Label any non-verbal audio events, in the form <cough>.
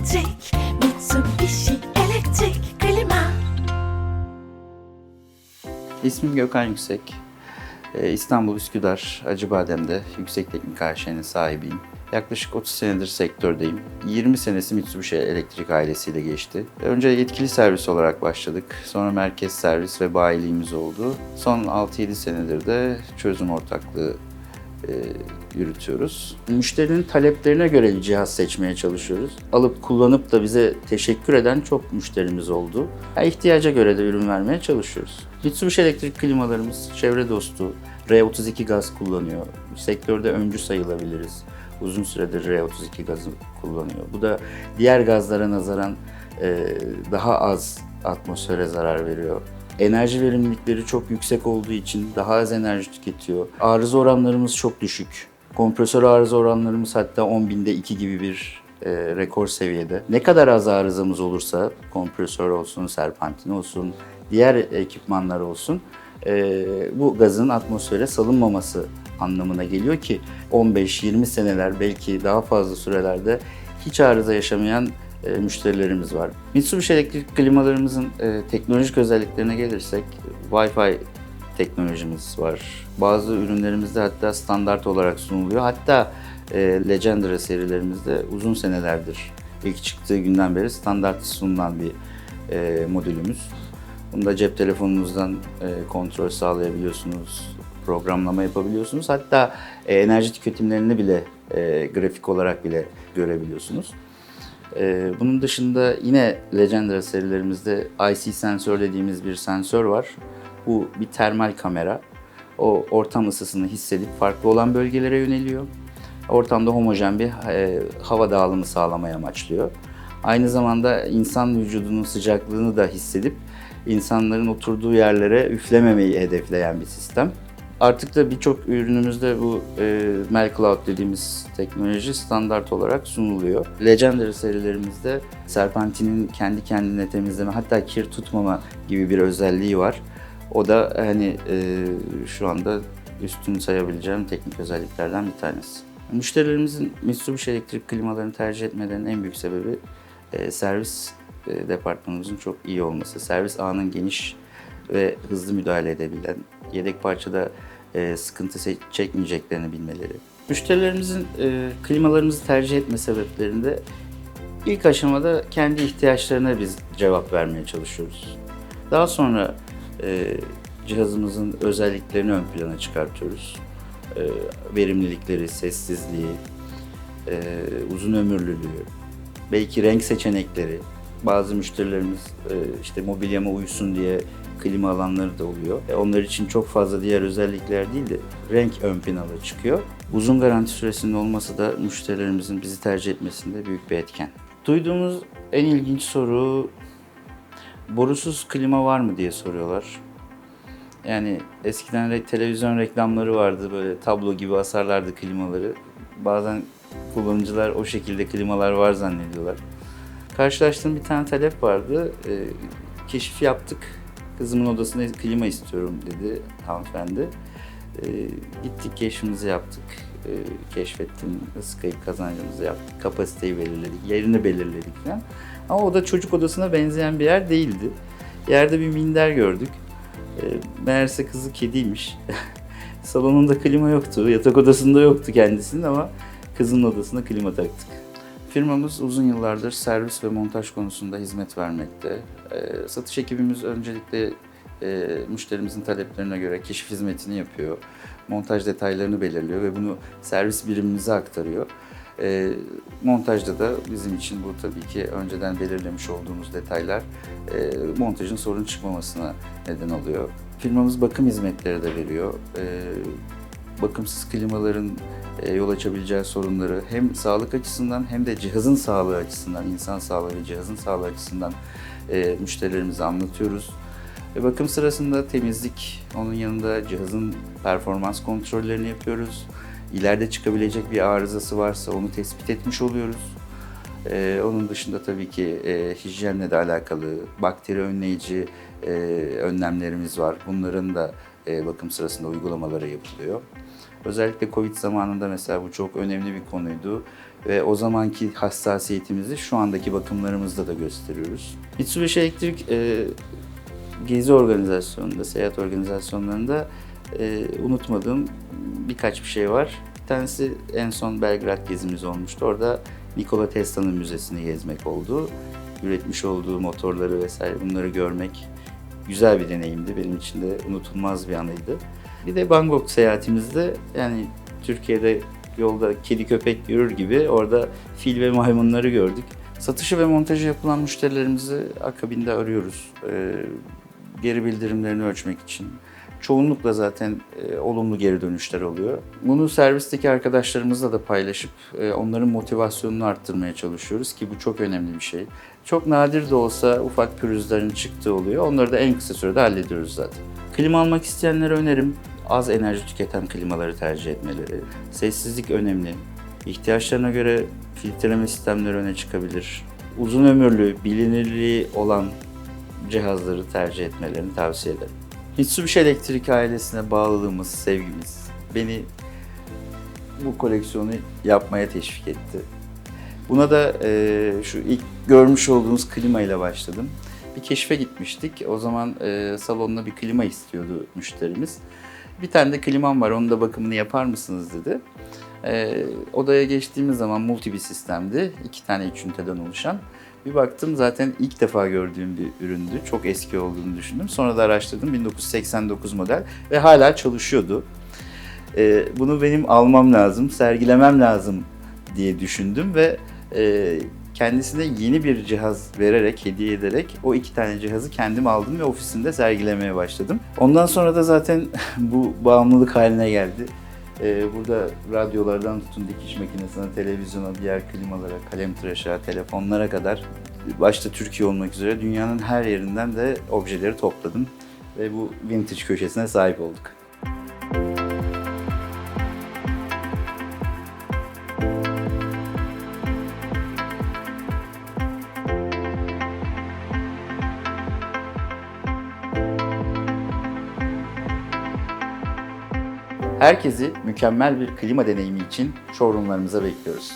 elektrik Mitsubishi elektrik klima İsmim Gökhan Yüksek. Ee, İstanbul Üsküdar Acıbadem'de yüksek teknik AŞ'nin sahibiyim. Yaklaşık 30 senedir sektördeyim. 20 senesi Mitsubishi Elektrik ailesiyle geçti. Önce yetkili servis olarak başladık. Sonra merkez servis ve bayiliğimiz oldu. Son 6-7 senedir de çözüm ortaklığı e, yürütüyoruz. Müşterinin taleplerine göre cihaz seçmeye çalışıyoruz. Alıp kullanıp da bize teşekkür eden çok müşterimiz oldu. Ya, ihtiyaca göre de ürün vermeye çalışıyoruz. Mitsubishi elektrik klimalarımız çevre dostu, R32 gaz kullanıyor. Sektörde öncü sayılabiliriz. Uzun süredir R32 gazı kullanıyor. Bu da diğer gazlara nazaran e, daha az atmosfere zarar veriyor. Enerji verimlilikleri çok yüksek olduğu için daha az enerji tüketiyor. Arıza oranlarımız çok düşük. Kompresör arıza oranlarımız hatta 10 binde 2 gibi bir e, rekor seviyede. Ne kadar az arızamız olursa, kompresör olsun, serpentin olsun, diğer ekipmanlar olsun, e, bu gazın atmosfere salınmaması anlamına geliyor ki 15-20 seneler belki daha fazla sürelerde hiç arıza yaşamayan e, müşterilerimiz var. Mitsubishi elektrik klimalarımızın e, teknolojik özelliklerine gelirsek Wi-Fi teknolojimiz var. Bazı ürünlerimizde hatta standart olarak sunuluyor. Hatta e, Legendary serilerimizde uzun senelerdir ilk çıktığı günden beri standart sunulan bir e, modülümüz. Bunda cep telefonunuzdan e, kontrol sağlayabiliyorsunuz, programlama yapabiliyorsunuz. Hatta e, enerji tüketimlerini bile e, grafik olarak bile görebiliyorsunuz. Ee, bunun dışında yine Legendary serilerimizde IC sensör dediğimiz bir sensör var. Bu bir termal kamera. O ortam ısısını hissedip farklı olan bölgelere yöneliyor. Ortamda homojen bir e, hava dağılımı sağlamaya amaçlıyor. Aynı zamanda insan vücudunun sıcaklığını da hissedip insanların oturduğu yerlere üflememeyi hedefleyen bir sistem. Artık da birçok ürünümüzde bu e, MelCloud dediğimiz teknoloji standart olarak sunuluyor. Legendary serilerimizde serpantinin kendi kendine temizleme hatta kir tutmama gibi bir özelliği var. O da hani e, şu anda üstün sayabileceğim teknik özelliklerden bir tanesi. Müşterilerimizin Mitsubishi elektrik klimalarını tercih etmelerinin en büyük sebebi e, servis e, departmanımızın çok iyi olması. Servis ağının geniş ve hızlı müdahale edebilen, yedek parçada e, sıkıntı çekmeyeceklerini bilmeleri. Müşterilerimizin e, klimalarımızı tercih etme sebeplerinde ilk aşamada kendi ihtiyaçlarına biz cevap vermeye çalışıyoruz. Daha sonra e, cihazımızın özelliklerini ön plana çıkartıyoruz. E, verimlilikleri, sessizliği, e, uzun ömürlülüğü, belki renk seçenekleri. Bazı müşterilerimiz e, işte mobilyama uysun diye klima alanları da oluyor. E, onlar için çok fazla diğer özellikler değil de renk ön plana çıkıyor. Uzun garanti süresinin olması da müşterilerimizin bizi tercih etmesinde büyük bir etken. Duyduğumuz en ilginç soru borusuz klima var mı diye soruyorlar. Yani eskiden re- televizyon reklamları vardı böyle tablo gibi asarlardı klimaları. Bazen kullanıcılar o şekilde klimalar var zannediyorlar. Karşılaştığım bir tane talep vardı. Ee, keşif yaptık. Kızımın odasında klima istiyorum dedi hanımefendi. Ee, gittik keşfimizi yaptık. Ee, keşfettim, kayıp kazancımızı yaptık. Kapasiteyi belirledik, yerini belirledik falan. Ama o da çocuk odasına benzeyen bir yer değildi. Yerde bir minder gördük. Ee, meğerse kızı kediymiş. <laughs> Salonunda klima yoktu, yatak odasında yoktu kendisinin ama kızın odasına klima taktık. Firmamız uzun yıllardır servis ve montaj konusunda hizmet vermekte. Ee, satış ekibimiz öncelikle e, müşterimizin taleplerine göre keşif hizmetini yapıyor. Montaj detaylarını belirliyor ve bunu servis birimimize aktarıyor. Ee, montajda da bizim için bu tabii ki önceden belirlemiş olduğumuz detaylar e, montajın sorun çıkmamasına neden oluyor. Firmamız bakım hizmetleri de veriyor. Ee, bakımsız klimaların e, yol açabileceği sorunları hem sağlık açısından hem de cihazın sağlığı açısından, insan sağlığı ve cihazın sağlığı açısından e, müşterilerimize anlatıyoruz. Ve bakım sırasında temizlik, onun yanında cihazın performans kontrollerini yapıyoruz. İleride çıkabilecek bir arızası varsa onu tespit etmiş oluyoruz. Ee, onun dışında tabii ki e, hijyenle de alakalı bakteri önleyici e, önlemlerimiz var. Bunların da e, bakım sırasında uygulamaları yapılıyor. Özellikle Covid zamanında mesela bu çok önemli bir konuydu. Ve o zamanki hassasiyetimizi şu andaki bakımlarımızda da gösteriyoruz. Mitsubishi Elektrik e, gezi organizasyonunda, seyahat organizasyonlarında e, unutmadığım birkaç bir şey var. Bir tanesi en son Belgrad gezimiz olmuştu. Orada Nikola Tesla'nın müzesini gezmek oldu. Üretmiş olduğu motorları vesaire bunları görmek güzel bir deneyimdi. Benim için de unutulmaz bir anıydı. Bir de Bangkok seyahatimizde yani Türkiye'de yolda kedi köpek görür gibi orada fil ve maymunları gördük. Satışı ve montajı yapılan müşterilerimizi akabinde arıyoruz. Ee, geri bildirimlerini ölçmek için. Çoğunlukla zaten e, olumlu geri dönüşler oluyor. Bunu servisteki arkadaşlarımızla da paylaşıp e, onların motivasyonunu arttırmaya çalışıyoruz ki bu çok önemli bir şey. Çok nadir de olsa ufak pürüzlerin çıktığı oluyor. Onları da en kısa sürede hallediyoruz zaten. Klima almak isteyenlere önerim az enerji tüketen klimaları tercih etmeleri. Sessizlik önemli. İhtiyaçlarına göre filtreleme sistemleri öne çıkabilir. Uzun ömürlü, bilinirliği olan cihazları tercih etmelerini tavsiye ederim. Mitsubishi Elektrik ailesine bağlılığımız, sevgimiz beni bu koleksiyonu yapmaya teşvik etti. Buna da e, şu ilk görmüş olduğunuz klima ile başladım. Bir keşfe gitmiştik. O zaman e, salonda bir klima istiyordu müşterimiz. Bir tane de klimam var, onun da bakımını yapar mısınız dedi. E, odaya geçtiğimiz zaman multi bir sistemdi. İki tane iç üniteden oluşan. Bir baktım zaten ilk defa gördüğüm bir üründü. Çok eski olduğunu düşündüm. Sonra da araştırdım. 1989 model ve hala çalışıyordu. E, bunu benim almam lazım, sergilemem lazım diye düşündüm ve e, kendisine yeni bir cihaz vererek, hediye ederek o iki tane cihazı kendim aldım ve ofisimde sergilemeye başladım. Ondan sonra da zaten <laughs> bu bağımlılık haline geldi. Ee, burada radyolardan tutun dikiş makinesine, televizyona, diğer klimalara, kalem tıraşa, telefonlara kadar başta Türkiye olmak üzere dünyanın her yerinden de objeleri topladım ve bu vintage köşesine sahip olduk. Herkesi mükemmel bir klima deneyimi için showroomlarımıza bekliyoruz.